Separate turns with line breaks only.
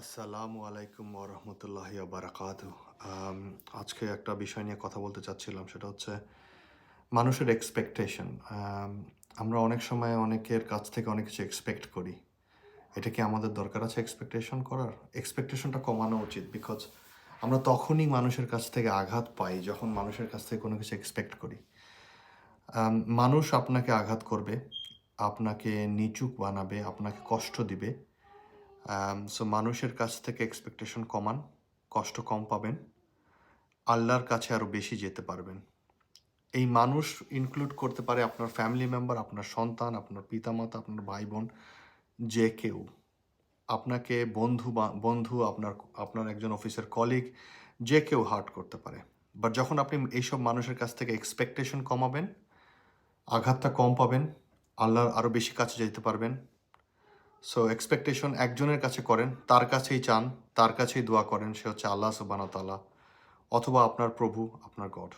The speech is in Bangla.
আসসালামু আলাইকুম ওরহমতুল্লাহি বারাকাত। আজকে একটা বিষয় নিয়ে কথা বলতে চাচ্ছিলাম, সেটা হচ্ছে মানুষের এক্সপেকটেশন আমরা অনেক সময় অনেকের কাছ থেকে অনেক কিছু এক্সপেক্ট করি। এটা কি আমাদের দরকার আছে এক্সপেকটেশন করার? এক্সপেকটেশনটা কমানো উচিত বিকজ আমরা তখনই মানুষের কাছ থেকে আঘাত পাই যখন মানুষের কাছ থেকে কোনো কিছু এক্সপেক্ট করি। মানুষ আপনাকে আঘাত করবে, আপনাকে নিচুক বানাবে, আপনাকে কষ্ট দিবে সো মানুষের কাছ থেকে এক্সপেকটেশন কমান, কষ্ট কম পাবেন, আল্লাহর কাছে আরও বেশি যেতে পারবেন। এই মানুষ ইনক্লুড করতে পারে আপনার ফ্যামিলি মেম্বার আপনার সন্তান, আপনার পিতামাতা, আপনার ভাই বোন যে কেউ। আপনাকে বন্ধু বা, বন্ধু, আপনার আপনার একজন অফিসের কলিগ যে কেউ হার্ট করতে পারে। বাট যখন আপনি এইসব মানুষের কাছ থেকে এক্সপেকটেশন কমাবেন, আঘাতটা কম পাবেন, আল্লাহর আরও বেশি কাছে যেতে পারবেন সো এক্সপেকটেশন একজনের কাছে করেন, তার কাছেই চান, তার কাছেই দোয়া করেন, সে হচ্ছে আল্লাহ সুবান তালা অথবা আপনার প্রভু, আপনার গড।